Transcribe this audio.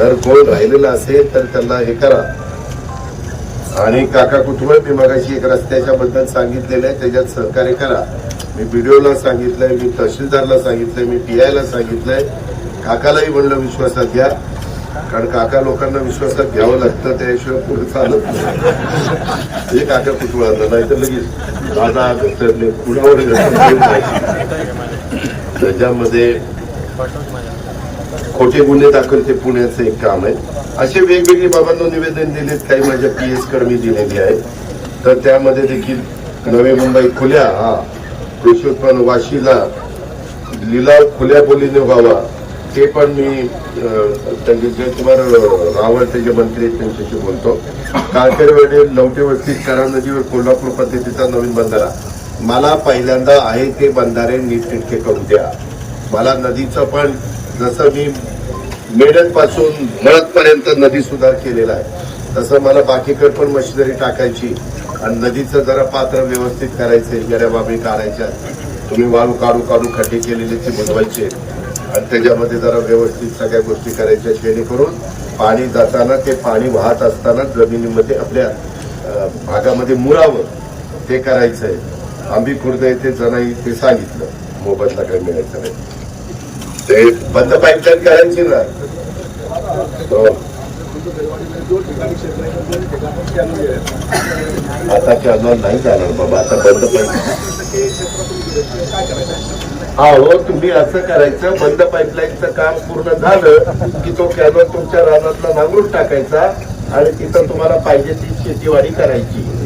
तर कोण राहिलेलं असेल तर त्यांना हे करा. आणि काका कुटुंब मी मगाशी एक रस्त्याच्या बद्दल सांगितलेलं आहे त्याच्यात सहकार्य करा. मी बीडीओला सांगितलंय मी तहसीलदारला सांगितलंय मी पीआयला सांगितलंय. काकालाही म्हणलं विश्वासात घ्या. कारण काका लोकांना विश्वासात घ्यावं लागतं त्याशिवाय पुढे चालत नाही. हे काका कुटुंबाला नाही तर लगेच दादा कुणावर त्याच्यामध्ये खोटे गुन्हे दाखल ते पुण्याचं एक काम आहे असे वेगवेगळे बाबांना निवेदन दिलेत काही माझ्या पी एसकडे मी दिलेली आहे तर त्यामध्ये देखील नवी मुंबई खुल्या हा. कृषी उत्पन्न वाशीला लिलाव खुल्या बोलीने व्हावा. ते पण मी जयकुमार रावळ ते मंत्री आहेत त्यांच्याशी बोलतो. काळखेडवेडे लवटे वस्ती करा नदीवर कोल्हापूर पद्धतीचा नवीन बंधारा मला पहिल्यांदा आहे ते बंधारे नीटनेटके करू द्या. मला नदीचं पण जसं मी मेडनपासून मळदपर्यंत नदी सुधार केलेला आहे तसं मला बाकीकडे पण मशिनरी टाकायची आणि नदीचं जरा पात्र व्यवस्थित करायचं गऱ्या बाबी काढायच्या तुम्ही वाळू काढू काढू खड्डे केलेले ते बनवायचे आणि त्याच्यामध्ये जरा व्यवस्थित सगळ्या गोष्टी करायच्या जेणेकरून पाणी जाताना ते पाणी वाहत असताना जमिनीमध्ये आपल्या भागामध्ये मुरावं ते करायचं आहे आंबी खुर्द येथे जणाई ते सांगितलं मोबदला काही मिळायचं नाही. ते बंद पाईपलाईन करायची ना. हो. आता कॅनॉल नाही जाणार बाबा आता बंद पाईप हा हो तुम्ही असं करायचं बंद पाईपलाईनचं काम पूर्ण झालं की तो कॅनॉल तुमच्या रानातला नांगरून टाकायचा आणि तिथं तुम्हाला पाहिजे ती शेतीवाडी करायची.